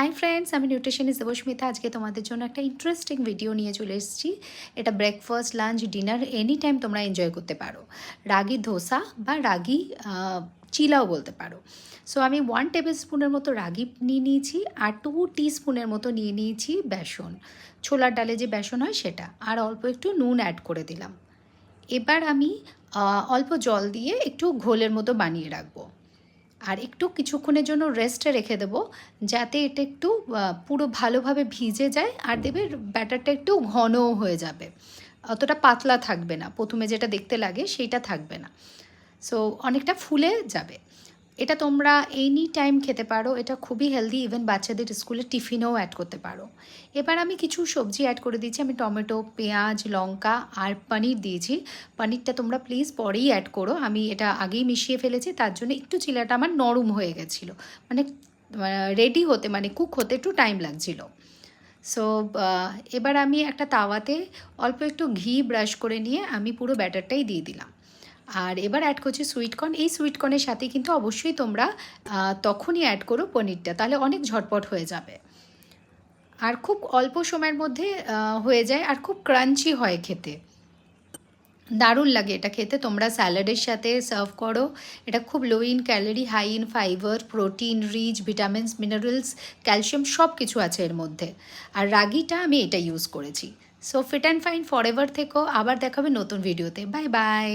High friends আমি nutritionist Debasmita. আজকে তোমাদের জন্য একটা ইন্টারেস্টিং ভিডিও নিয়ে চলে এসেছি। এটা breakfast lunch dinner any time তোমরা এনজয় করতে পারো। রাগি ধোসা বা রাগি চিলাও বলতে পারো। সো আমি ওয়ান টেবিল স্পুনের মতো রাগি নিয়ে নিয়েছি আর টু স্পুনের মতো নিয়ে নিয়েছি বেসন। ছোলার ডালে যে বেসন হয় সেটা। আর অল্প একটু নুন অ্যাড করে দিলাম। এবার আমি অল্প জল দিয়ে একটু ঘোলের মতো বানিয়ে রাখব। আর একটু কিছুক্ষণের জন্য রেস্টে রেখে দেবো, যাতে এটা একটু পুরো ভালোভাবে ভিজে যায় আর দেবে ব্যাটারটা একটু ঘনও হয়ে যাবে। অতটা পাতলা থাকবে না, প্রথমে যেটা দেখতে লাগে সেইটা থাকবে না। সো অনেকটা ফুলে যাবে। এটা তোমরা এনি টাইম খেতে পারো। এটা খুবই হেলদি ইভেন বাচ্চাদের স্কুলে টিফিনেও অ্যাড করতে পারো। এবার আমি কিছু সবজি অ্যাড করে দিয়েছি। আমি টমেটো, পেঁয়াজ, লঙ্কা আর পনির দিয়েছি। পনিরটা তোমরা প্লিজ পরেই অ্যাড করো। আমি এটা আগেই মিশিয়ে ফেলেছি। তার জন্য একটু চিলাটা আমার নরম হয়ে গেছিল। মানে রেডি হতে মানে কুক হতে একটু টাইম লাগছিল। সো এবার আমি একটা তাওয়াতে অল্প একটু ঘি ব্রাশ করে নিয়ে আমি পুরো ব্যাটারটাই দিয়ে দিলাম। আর এবার অ্যাড করছি সুইটকর্ন এই সুইটকর্নের সাথে কিন্তু অবশ্যই তোমরা তখনই অ্যাড করো পনিরটা, তাহলে অনেক ঝটপট হয়ে যাবে। আর খুব অল্প সময়ের মধ্যে হয়ে যায় আর খুব ক্রাঞ্চি হয় খেতে। দারুণ লাগে এটা খেতে। তোমরা স্যালাডের সাথে সার্ভ করো। এটা খুব low in calorie high in fibre protein rich vitamins minerals calcium সব কিছু আছে এর মধ্যে। আর রাগিটা আমি এটা ইউজ করেছি। So fit and fine for ever থেকেও আবার দেখাবে নতুন ভিডিওতে বাই বাই